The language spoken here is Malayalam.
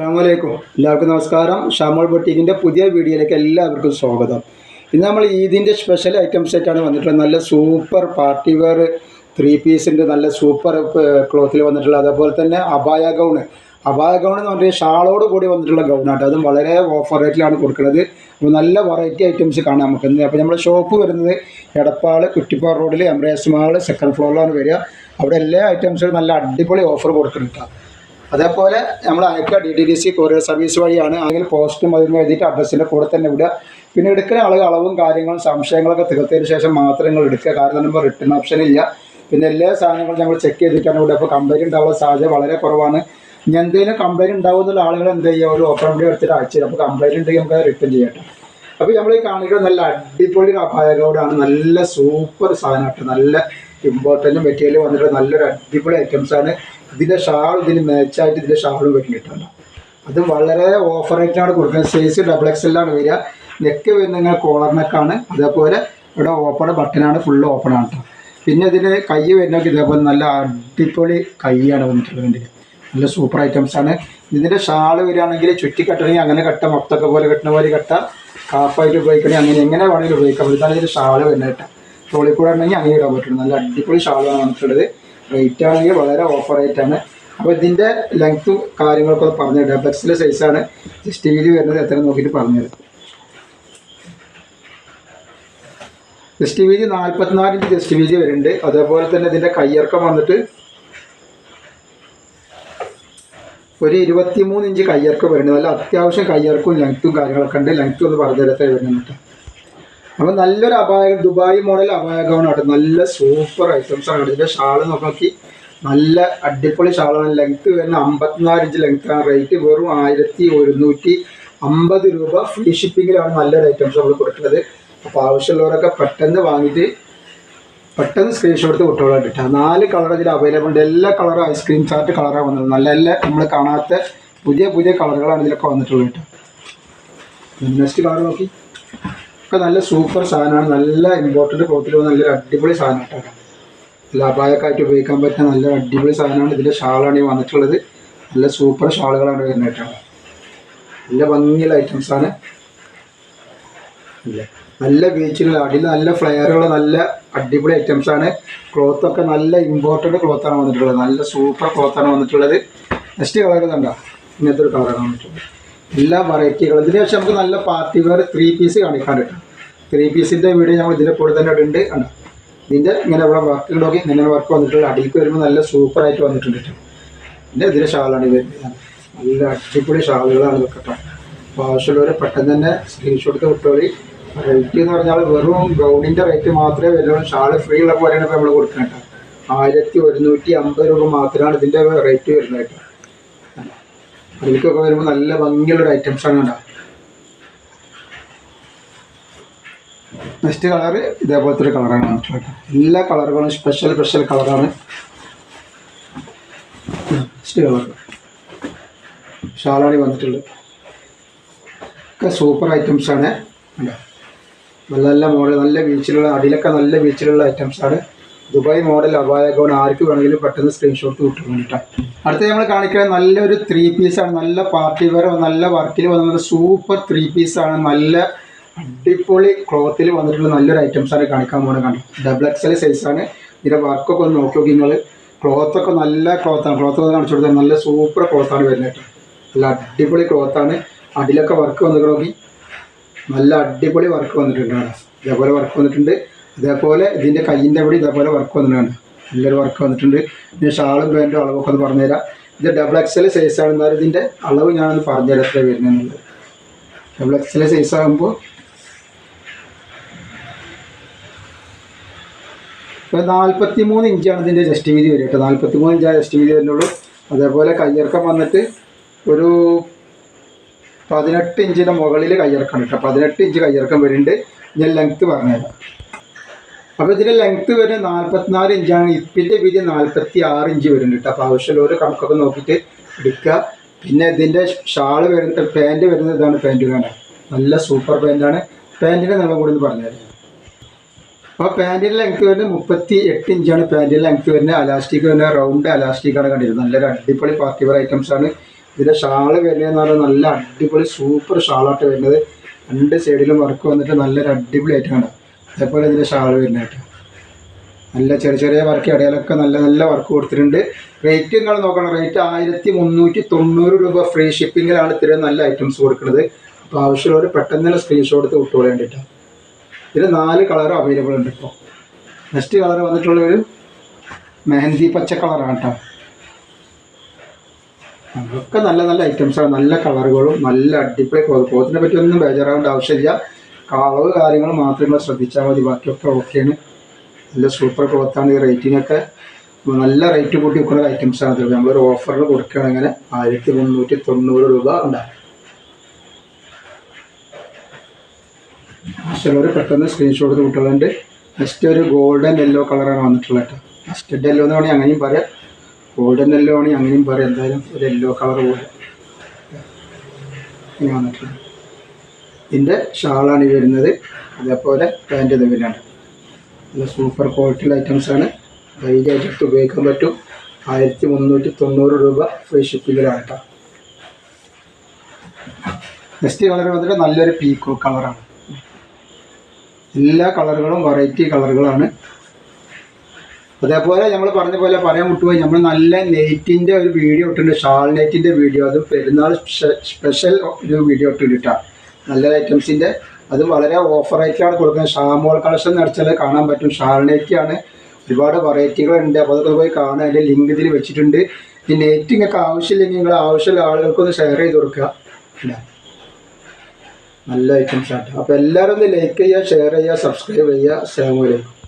അസ്സാമലൈക്കും എല്ലാവർക്കും നമസ്കാരം. ഷാമോൾ ബൊട്ടീക്കിന്റെ പുതിയ വീഡിയോയിലേക്ക് എല്ലാവർക്കും സ്വാഗതം. ഇന്ന് നമ്മൾ ഈദിന്റെ സ്പെഷ്യൽ ഐറ്റംസ് ആയിട്ടാണ് വന്നിട്ടുള്ളത്. നല്ല സൂപ്പർ പാർട്ടി വെയർ ത്രീ പീസിന്റെ നല്ല സൂപ്പർ ക്ലോത്തിൽ വന്നിട്ടുള്ളത്. അതേപോലെ തന്നെ അബായ ഗൗണ് അബായ ഗൗൺ എന്ന് പറഞ്ഞാൽ ഷാളോട് കൂടി വന്നിട്ടുള്ള ഗൗണാട്ടോ അതും വളരെ ഓഫർ റേറ്റിലാണ് കൊടുക്കുന്നത്. അപ്പോൾ നല്ല വെറൈറ്റി ഐറ്റംസ് കാണാം നമുക്ക് അപ്പോൾ നമ്മുടെ ഷോപ്പ് വരുന്നത് എടപ്പാൾ കുറ്റിപ്പാറ റോഡിൽ എംബ്രേസ് മാൾ സെക്കൻഡ് ഫ്ലോറിലാണ് വരിക. അവിടെ എല്ലാ ഐറ്റംസും നല്ല അടിപൊളി ഓഫർ കൊടുക്കുന്നുണ്ട് അതേപോലെ നമ്മൾ അയക്കുക D T D C courier service വഴിയാണ്. അല്ലെങ്കിൽ പോസ്റ്റും അതിന് എഴുതിയിട്ട് അഡ്രസ്സിന്റെ കൂടെ തന്നെ വിടുക. പിന്നെ എടുക്കുന്ന ആളുകൾ അളവും കാര്യങ്ങളും സംശയങ്ങളൊക്കെ തീർത്തതിന് ശേഷം മാത്രം നിങ്ങൾ എടുക്കുക. കാരണം നമ്മൾ റിട്ടേൺ ഓപ്ഷൻ ഇല്ല. പിന്നെ എല്ലാ സാധനങ്ങളും നമ്മൾ ചെക്ക് ചെയ്തിട്ടാണ് ഇവിടെ അപ്പോൾ കംപ്ലൈന്റ് ഉണ്ടാവാനുള്ള സാധ്യത വളരെ കുറവാണ്. ഇനി എന്തെങ്കിലും കംപ്ലൈന്റ് ഉണ്ടാവുന്നുള്ള ആളുകൾ എന്ത് ചെയ്യുക ഒരു ഓപ്പൺ വീഡിയോ എടുത്തിട്ട് അയച്ചു അപ്പോൾ കംപ്ലൈന്റ് ഉണ്ടെങ്കിൽ നമുക്ക് റിട്ടേൺ ചെയ്യട്ടെ അപ്പോൾ നമ്മൾ ഈ കാണിക്കുന്നത് നല്ല അടിപൊളി അപായകോടാണ് നല്ല സൂപ്പർ സാധനമായിട്ട് നല്ല ഇമ്പോർട്ടന്റ് മെറ്റീരിയൽ വന്നിട്ട് നല്ലൊരു അടിപൊളി ഐറ്റംസ് ആണ്. ഇതിന്റെ ഷാൾ ഇതിന് മാച്ചായിട്ട് ഇതിന്റെ ഷാളും വരുന്നിട്ടുണ്ട് അത് വളരെ ഓഫർ റേറ്റിനാണ് കൊടുക്കുന്നത്. സൈസ് ഡബിൾ എക്സ് എല്ലാണ് വരിക. നെക്ക് വരുന്ന കോളർ നെക്കാണ് അതേപോലെ ഇവിടെ ഓപ്പൺ ബട്ടനാണ് ഫുൾ ഓപ്പൺ ആണ് കേട്ടോ പിന്നെ ഇതിന് കൈ വരുന്നൊക്കെ ഇതേപോലെ നല്ല അടിപൊളി കൈയാണ് വന്നിട്ടുള്ളത്. നല്ല സൂപ്പർ ഐറ്റംസ് ആണ്. ഇതിന്റെ ഷാൾ വരികയാണെങ്കിൽ ചുറ്റി കെട്ടണമെങ്കിൽ അങ്ങനെ കെട്ടാം. മൊത്തൊക്കെ പോലെ കെട്ടുന്ന പോലെ കെട്ടാം. കാപ്പായിട്ട് ഉപയോഗിക്കണമെങ്കിൽ അങ്ങനെ എങ്ങനെ വേണമെങ്കിലും ഉപയോഗിക്കാം. ഇതാണ് ഇതിന്റെ ഷാൾ വരുന്നത് കേട്ടോ. ട്രോളി കൂടെ ഉണ്ടെങ്കിൽ അങ്ങനെ ഇടാൻ പറ്റുള്ളൂ. നല്ല അടിപൊളി ഷാളാണ് വന്നിട്ടുള്ളത്. റേറ്റ് ആണെങ്കിൽ വളരെ ഓഫർ റേറ്റ് ആണ്. അപ്പോൾ ഇതിന്റെ ലെങ്ത്തും കാര്യങ്ങളൊക്കെ പറഞ്ഞു തരും. എക്സിലെ സൈസാണ് ജസ്റ്റ് വീതി വരുന്നത് എത്ര നോക്കിയിട്ട് പറഞ്ഞുതരാം ജസ്റ്റ് വീതി നാൽപ്പത്തിനാല് ഇഞ്ച് ജസ്റ്റ് വീതി വരുന്നുണ്ട്. അതേപോലെ തന്നെ ഇതിന്റെ കയ്യിറക്കം വന്നിട്ട് ഒരു ഇരുപത്തിമൂന്ന് ഇഞ്ച് കയ്യിറക്കം വരുന്നുണ്ട്. അല്ല അത്യാവശ്യം കയ്യിറക്കും ലെങ്ത്തും കാര്യങ്ങളൊക്കെ ഉണ്ട്. ലെങ്ത്തും ഒന്ന് പറഞ്ഞു തരത്തേ വരുന്നുണ്ട് അപ്പോൾ നല്ലൊരു അപായ ദുബായ് മോഡൽ അപായകമാണ് കേട്ടോ. നല്ല സൂപ്പർ ഐറ്റംസ് ആണ് ഇതിന്റെ ഷാൾ നോക്കി നല്ല അടിപൊളി ഷാളാണ്. ലെങ്ത് വരുന്ന അമ്പത്തിനാല് ഇഞ്ച് ലെങ്ത് ആണ്. റേറ്റ് വെറും ആയിരത്തി ഒരുന്നൂറ്റി അമ്പത് രൂപ. ഫ്രീ ഷിപ്പിങ്ങിലാണ് നല്ലൊരു ഐറ്റംസ് നമ്മൾ കൊടുക്കുന്നത്. അപ്പോൾ ആവശ്യമുള്ളവരൊക്കെ പെട്ടെന്ന് വാങ്ങിയിട്ട് പെട്ടെന്ന് സ്ക്രീൻഷോട്ട് എടുത്ത് വിട്ടോളാം കേട്ടോ. നാല് കളർ ഇതിൽ അവൈലബിൾ ഉണ്ട്. എല്ലാ കളറും ഐസ്ക്രീം ചാർട്ട് കളറാണ് വന്നത് നല്ല നല്ല നമ്മൾ കാണാത്ത പുതിയ പുതിയ കളറുകളാണ് ഇതിലൊക്കെ വന്നിട്ടുള്ളത് കേട്ടോ. നെക്സ്റ്റ് കളർ നോക്കി. ഒക്കെ നല്ല സൂപ്പർ സാധനമാണ്. നല്ല ഇമ്പോർട്ടന്റ് പോത്തിൽ നല്ല അടിപൊളി സാധനം കേട്ടോ. നല്ല അപായക്കായിട്ട് ഉപയോഗിക്കാൻ പറ്റുന്ന നല്ല അടിപൊളി സാധനമാണ്. ഇതിന്റെ ഷാളാണ് ഈ വന്നിട്ടുള്ളത്. നല്ല സൂപ്പർ ഷാളുകളാണ് വരുന്നത് കേട്ടോ. നല്ല ഭംഗിയുള്ള ഐറ്റംസ് ആണ്. ഇല്ലേ? നല്ല ബീച്ചിലുള്ള അടിയിൽ നല്ല ഫ്ലെയറുകൾ നല്ല അടിപൊളി ഐറ്റംസ് ആണ്. ക്ലോത്ത് ഒക്കെ നല്ല ഇമ്പോർട്ടന്റ് ക്ലോത്താണ് വന്നിട്ടുള്ളത്. നല്ല സൂപ്പർ ക്ലോത്താണ് വന്നിട്ടുള്ളത്. നെക്സ്റ്റ് കളർ കണ്ട? ഇങ്ങനത്തെ ഒരു കളറാണ് വന്നിട്ടുള്ളത്. എല്ലാ വെറൈറ്റികളും ഇതിന് ശേഷം നമുക്ക് നല്ല പാർട്ടി വെയർ ത്രീ പീസ് കാണിക്കാൻ കിട്ടും ത്രീ പീസിന്റെ വീഡിയോ ഞങ്ങൾ ഇതിന്റെ കൂടെ തന്നെ ഉണ്ട് കണ്ടോ? ഇതിന്റെ ഇങ്ങനെ ഇവിടെ വർക്ക് ഉണ്ടോ ഇങ്ങനെ വർക്ക് വന്നിട്ടുള്ള അടിയിലേക്ക് വരുമ്പോൾ നല്ല സൂപ്പറായിട്ട് വന്നിട്ടുണ്ട് പിന്നെ ഇതിന്റെ ഷാളാണ് വരുന്നത് നല്ല അടിപൊളി ഷാളുകളാണ് ഇതൊക്കെ അപ്പോൾ പെട്ടെന്ന് തന്നെ സ്ക്രീൻഷോട്ട് വിട്ടോളി. റേറ്റ് എന്ന് പറഞ്ഞാൽ വെറും ഗൗണിന്റെ റേറ്റ് മാത്രമേ വരുള്ളൂ. ഷാൾ ഫ്രീ ഉള്ള പോലെയാണ് ഇപ്പോൾ നമ്മൾ കൊടുക്കുന്നത് കേട്ടോ. ആയിരത്തി ഒരുന്നൂറ്റി അമ്പത് രൂപ മാത്രമാണ് ഇതിന്റെ റേറ്റ് വരുന്നത് അതിലേക്കൊക്കെ വരുമ്പോൾ നല്ല ഭംഗിയുള്ളൊരു ഐറ്റംസ് ആണ് കേട്ടോ നെക്സ്റ്റ് കളർ ഇതേപോലത്തെ ഒരു കളറാണ്. എല്ലാ കളറുകളും സ്പെഷ്യൽ സ്പെഷ്യൽ കളറാണ് നെക്സ്റ്റ് കളർ ഷാളാണി വന്നിട്ടുള്ളത് ഒക്കെ സൂപ്പർ ഐറ്റംസ് ആണ്? നല്ല നല്ല മോഡൽ നല്ല ബീച്ചിലുള്ള അടിയിലൊക്കെ നല്ല ബീച്ചിലുള്ള ഐറ്റംസ് ആണ്. ദുബായ് മോഡൽ അപായകോൺ ആർക്ക് വേണമെങ്കിലും പെട്ടെന്ന് സ്ക്രീൻഷോട്ട് കിട്ടും വേണ്ടിയിട്ടാണ് അടുത്ത നമ്മൾ കാണിക്കുന്നത് നല്ലൊരു ത്രീ പീസാണ് നല്ല പാർട്ടി വെയർ നല്ല വർക്കിൽ വന്ന സൂപ്പർ ത്രീ പീസാണ് നല്ല അടിപൊളി ക്ലോത്തിൽ വന്നിട്ടുള്ള നല്ലൊരു ഐറ്റംസ് ആണ് കാണിക്കാൻ പോകുന്നത് കാണും ഡബിൾ എക്സൽ സൈസാണ് ഇതിന്റെ വർക്കൊക്കെ ഒന്ന് നോക്കി നോക്കി നിങ്ങൾ ക്ലോത്തൊക്കെ നല്ല ക്ലോത്താണ് ക്ലോത്ത് കാണിച്ചു കൊടുത്താൽ നല്ല സൂപ്പർ ക്ലോത്താണ് വരുന്നത് നല്ല അടിപൊളി ക്ലോത്താണ് അതിലൊക്കെ വർക്ക് വന്നിട്ട് നോക്കി. നല്ല അടിപൊളി വർക്ക് വന്നിട്ടുണ്ട്. ഇതേപോലെ വർക്ക് വന്നിട്ടുണ്ട്. അതേപോലെ ഇതിന്റെ കയ്യിന്റെ അവിടെ ഇതേപോലെ വർക്ക് വന്നിട്ടുണ്ട്. നല്ലൊരു വർക്ക് വന്നിട്ടുണ്ട്. പിന്നെ ഷാളും പാന്റും അളവൊക്കെ ഒന്ന് പറഞ്ഞുതരാം. ഇത് ഡബിൾ എക്സൽ സൈസാണ് എന്നാലും ഇതിന്റെ അളവ് ഞാനൊന്ന് പറഞ്ഞുതരാം എത്ര വരുന്നത് ഡബിൾ എക്സൽ സൈസ് ആകുമ്പോൾ ഇപ്പോൾ നാൽപ്പത്തി മൂന്ന് ഇഞ്ചാണ് ഇതിന്റെ ജസ്റ്റ് വീതി വരിക കേട്ടോ. നാൽപ്പത്തി മൂന്ന് ഇഞ്ചാണ് ജസ്റ്റ് വീതി വരുന്നുള്ളൂ. അതേപോലെ കയ്യിറക്കം വന്നിട്ട് ഒരു പതിനെട്ട് ഇഞ്ചിന്റെ മുകളിൽ കയ്യിറക്കം കേട്ടോ. പതിനെട്ട് ഇഞ്ച് കയ്യിറക്കം വരുന്നുണ്ട്. ഞാൻ ലെങ്ത്ത് പറഞ്ഞുതരാം. അപ്പോൾ ഇതിന്റെ ലെങ്ത് വരുന്നത് നാൽപ്പത്തിനാല് ഇഞ്ചാണ് ഇപ്പിന്റെ വീതി നാൽപ്പത്തി ആറ് ഇഞ്ച് വരുന്നുണ്ട് അപ്പോൾ ആവശ്യമുള്ളവർ കണക്കൊക്കെ നോക്കിയിട്ട് എടുക്കുക. പിന്നെ ഇതിന്റെ ഷാൾ വരുന്ന പാന്റ് വരുന്നത് ഇതാണ് പാന്റ് കാണാൻ നല്ല സൂപ്പർ പാന്റാണ് പാന്റിന്റെ നീളം കൂടി ഒന്ന് പറഞ്ഞുതരാം. അപ്പോൾ പാന്റിന്റെ ലെങ്ത് വരുന്നത് മുപ്പത്തി എട്ട് ഇഞ്ചാണ് പാന്റിന്റെ ലെങ്ത് വരുന്നത് അലാസ്റ്റിക് വരുന്നത് റൗണ്ട് അലാസ്റ്റിക്കാണ് കണ്ടിരുന്നത്. നല്ലൊരു അടിപൊളി പാർട്ടി വെയർ ഐറ്റംസ് ആണ്. ഇതിന്റെ ഷാൾ വരുന്നതെന്ന് പറഞ്ഞാൽ നല്ല അടിപൊളി സൂപ്പർ ഷാളായിട്ട് വരുന്നത്. രണ്ട് സൈഡിലും വർക്ക് വന്നിട്ട് നല്ലൊരു അടിപൊളി ആയിട്ടാണ് അതേപോലെ ഇതിന്റെ ഷാൾ വരുന്നതായിട്ട് നല്ല ചെറിയ ചെറിയ വർക്ക് ഇടയിലൊക്കെ നല്ല നല്ല വർക്ക് കൊടുത്തിട്ടുണ്ട്. റേറ്റ് നിങ്ങൾ നോക്കണം. റേറ്റ് ആയിരത്തി മുന്നൂറ്റി തൊണ്ണൂറ് രൂപ ഫ്രീ ഷിപ്പിങ്ങിലാണ് ഇത്രയും നല്ല ഐറ്റംസ് കൊടുക്കുന്നത്. അപ്പോൾ ആവശ്യമുള്ളവർ പെട്ടെന്ന് തന്നെ സ്ക്രീൻഷോട്ട് എടുത്ത് വിട്ടു വേണ്ടിയിട്ടാണ് ഇതിൽ നാല് കളർ അവൈലബിൾ ഉണ്ട് ഇപ്പോൾ നെക്സ്റ്റ് കളർ വന്നിട്ടുള്ള ഒരു മെഹന്തി പച്ച കളറാണ് കേട്ടോ. അതൊക്കെ നല്ല നല്ല ഐറ്റംസാണ് നല്ല കളറുകളും നല്ല അടിപൊളി ക്ലോത്ത് ക്ലോത്തിനെ പറ്റി ഒന്നും ബേജാറാവേണ്ട ആവശ്യമില്ല. കളവ് കാര്യങ്ങൾ മാത്രം നിങ്ങൾ ശ്രദ്ധിച്ചാൽ മതി. ബാക്കിയൊക്കെ ഓക്കെയാണ് നല്ല സൂപ്പർ ക്ലോത്താണ് ഈ റേറ്റിങ്ങൊക്കെ നല്ല റേറ്റ് കൂട്ടി വെക്കുന്ന ഐറ്റംസാണ് ഇത് നമ്മളൊരു ഓഫറിൽ കൊടുക്കുകയാണെങ്കിൽ ആയിരത്തി മുന്നൂറ്റി തൊണ്ണൂറ് രൂപ ഉണ്ടാകും. അവർ പെട്ടെന്ന് സ്ക്രീൻഷോട്ട് കുട്ടികളുണ്ട് നെക്സ്റ്റ് ഒരു ഗോൾഡൻ യെല്ലോ കളറാണ് വന്നിട്ടുള്ളത് കേട്ടോ മസ്റ്റഡ് യെല്ലോ എന്ന് വേണമെങ്കിൽ അങ്ങനെയും പറയാം. ഗോൾഡൻ യെല്ലോ ആണെങ്കിൽ അങ്ങനെയും പറയാം. എന്തായാലും ഒരു യെല്ലോ കളർ പോലെ വന്നിട്ടുള്ളത് ഇതിന്റെ ഷാളാണ് വരുന്നത്. അതേപോലെ പാന്റ് തമ്മിലാണ് നല്ല സൂപ്പർ ക്വാളിറ്റിയുള്ള ഐറ്റംസാണ് ധൈര്യമായിട്ട് എടുത്ത് ഉപയോഗിക്കാൻ പറ്റും. ആയിരത്തി മുന്നൂറ്റി തൊണ്ണൂറ് രൂപ ഫ്രീ ഷിപ്പിങ്ങിലാണ് കേട്ടോ. നെക്സ്റ്റ് കളർ വന്നിട്ട് നല്ലൊരു പീക്കോ കളറാണ് എല്ലാ കളറുകളും വെറൈറ്റി കളറുകളാണ് അതേപോലെ നമ്മൾ പറഞ്ഞ പോലെ പറയാൻ വിട്ടുപോയി നമ്മൾ നല്ല നെയ്റ്റിന്റെ ഒരു വീഡിയോ ഇട്ടിട്ടുണ്ട്. ഷാൾ നെയ്റ്റിന്റെ വീഡിയോ അത് പെരുന്നാൾ സ്പെഷ്യൽ ഒരു വീഡിയോ ഇട്ടിട്ടുണ്ട് കേട്ടോ. നല്ല ഐറ്റംസിന്റെ അത് വളരെ ഓഫർ റേറ്റിലാണ് കൊടുക്കുന്നത്. ഷാമോൾ കളക്ഷൻ നടച്ചാൽ കാണാൻ പറ്റും. ഷാളിനേക്കാണ് ഒരുപാട് വെറൈറ്റികളുണ്ട് അപ്പോൾ അതൊക്കെ പോയി കാണാൻ അതിന്റെ ലിങ്ക് ഇതിൽ വെച്ചിട്ടുണ്ട്. ഈ നെറ്റ് നിങ്ങൾക്ക് ആവശ്യമില്ലെങ്കിൽ നിങ്ങൾ ആവശ്യമുള്ള ആളുകൾക്കൊന്ന് ഷെയർ ചെയ്ത് കൊടുക്കുക. നല്ല ഐറ്റംസ് ആണ് അപ്പോൾ എല്ലാവരും ഒന്ന് ലൈക്ക് ചെയ്യുക ഷെയർ ചെയ്യുക സബ്സ്ക്രൈബ് ചെയ്യുക. അസ്സാം വലൈക്കും